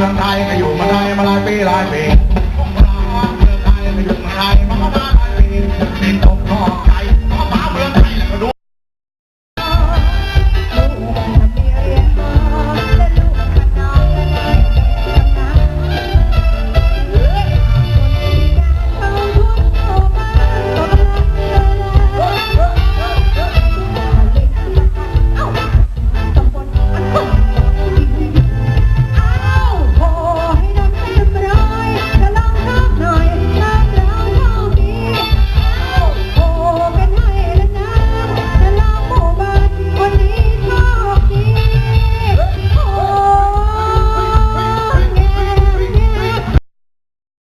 มืองไทยก็อยู่มาได้มาหลายปีหลายปี